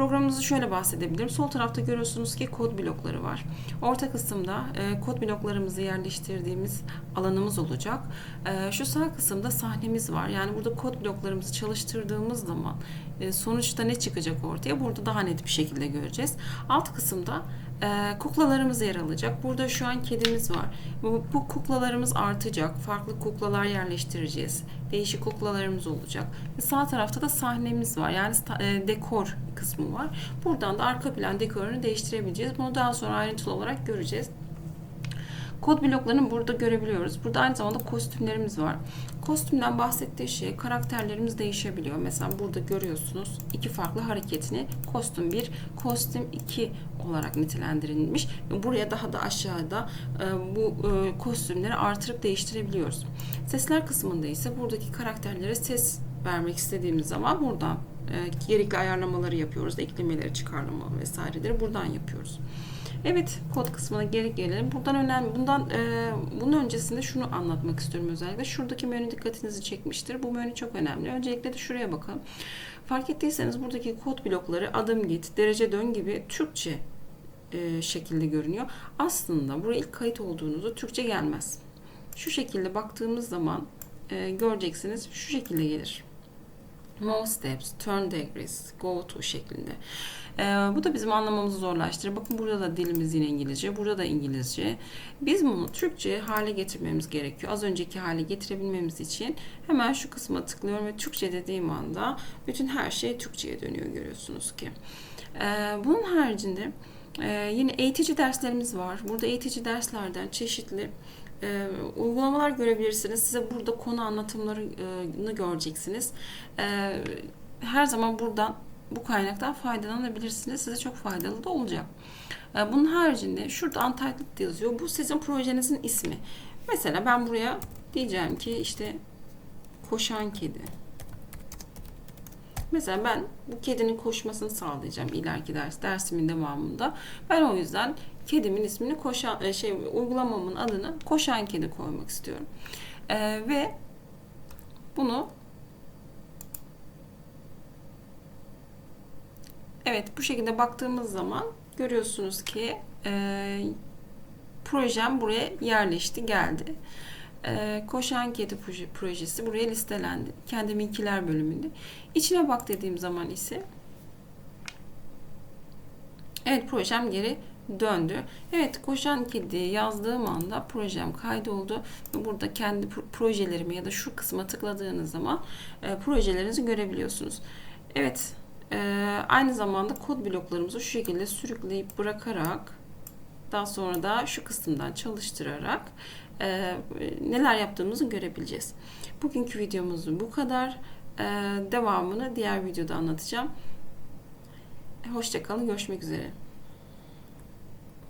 programımızı şöyle bahsedebilirim. Sol tarafta görüyorsunuz ki kod blokları var. Orta kısımda e, kod bloklarımızı yerleştirdiğimiz alanımız olacak. E, şu sağ kısımda sahnemiz var. Yani burada kod bloklarımızı çalıştırdığımız zaman e, sonuçta ne çıkacak ortaya? Burada daha net bir şekilde göreceğiz. Alt kısımda e, kuklalarımız yer alacak. Burada şu an kedimiz var. Bu, bu kuklalarımız artacak. Farklı kuklalar yerleştireceğiz. Değişik kuklalarımız olacak. Ve sağ tarafta da sahnemiz var. Yani e, dekor kısmı var. Buradan da arka plan dekorunu değiştirebileceğiz. Bunu daha sonra ayrıntılı olarak göreceğiz. Kod bloklarını burada görebiliyoruz. Burada aynı zamanda kostümlerimiz var. Kostümden bahsettiği şey karakterlerimiz değişebiliyor. Mesela burada görüyorsunuz iki farklı hareketini kostüm 1, kostüm 2 olarak nitelendirilmiş. Buraya daha da aşağıda e, bu e, kostümleri artırıp değiştirebiliyoruz. Sesler kısmında ise buradaki karakterlere ses vermek istediğimiz zaman buradan e, gerekli ayarlamaları yapıyoruz. Eklemeleri, çıkarlama vesaireleri buradan yapıyoruz. Evet, kod kısmına geri gelelim. Buradan önemli, bundan e, bunun öncesinde şunu anlatmak istiyorum özellikle. Şuradaki menü dikkatinizi çekmiştir. Bu menü çok önemli. Öncelikle de şuraya bakalım. Fark ettiyseniz buradaki kod blokları adım git, derece dön gibi Türkçe e, şekilde görünüyor. Aslında buraya ilk kayıt olduğunuzda Türkçe gelmez. Şu şekilde baktığımız zaman e, göreceksiniz şu şekilde gelir. Move steps, turn degrees, go to şeklinde. Ee, bu da bizim anlamamızı zorlaştırır. Bakın burada da dilimiz yine İngilizce, burada da İngilizce. Biz bunu Türkçe hale getirmemiz gerekiyor. Az önceki hale getirebilmemiz için hemen şu kısma tıklıyorum ve Türkçe dediğim anda bütün her şey Türkçe'ye dönüyor görüyorsunuz ki. Ee, bunun haricinde e, yine eğitici derslerimiz var. Burada eğitici derslerden çeşitli e, uygulamalar görebilirsiniz. Size burada konu anlatımlarını göreceksiniz. E, her zaman buradan bu kaynaktan faydalanabilirsiniz. Size çok faydalı da olacak. E, bunun haricinde şurada Untitled yazıyor. Bu sizin projenizin ismi. Mesela ben buraya diyeceğim ki işte koşan kedi. Mesela ben bu kedinin koşmasını sağlayacağım ileriki ders dersimin devamında. Ben o yüzden kedimin ismini koşan e, şey uygulamamın adını koşan kedi koymak istiyorum. Ee, ve bunu Evet bu şekilde baktığımız zaman görüyorsunuz ki e, projem buraya yerleşti geldi. E, Koşan Kedi proje- projesi buraya listelendi. Kendiminkiler bölümünde. İçine bak dediğim zaman ise Evet projem geri döndü. Evet koşan kedi yazdığım anda projem kaydoldu. Burada kendi pro- projelerimi ya da şu kısma tıkladığınız zaman e, projelerinizi görebiliyorsunuz. Evet e, aynı zamanda kod bloklarımızı şu şekilde sürükleyip bırakarak daha sonra da şu kısımdan çalıştırarak e, neler yaptığımızı görebileceğiz. Bugünkü videomuz bu kadar. E, devamını diğer videoda anlatacağım. Hoşçakalın, görüşmek üzere.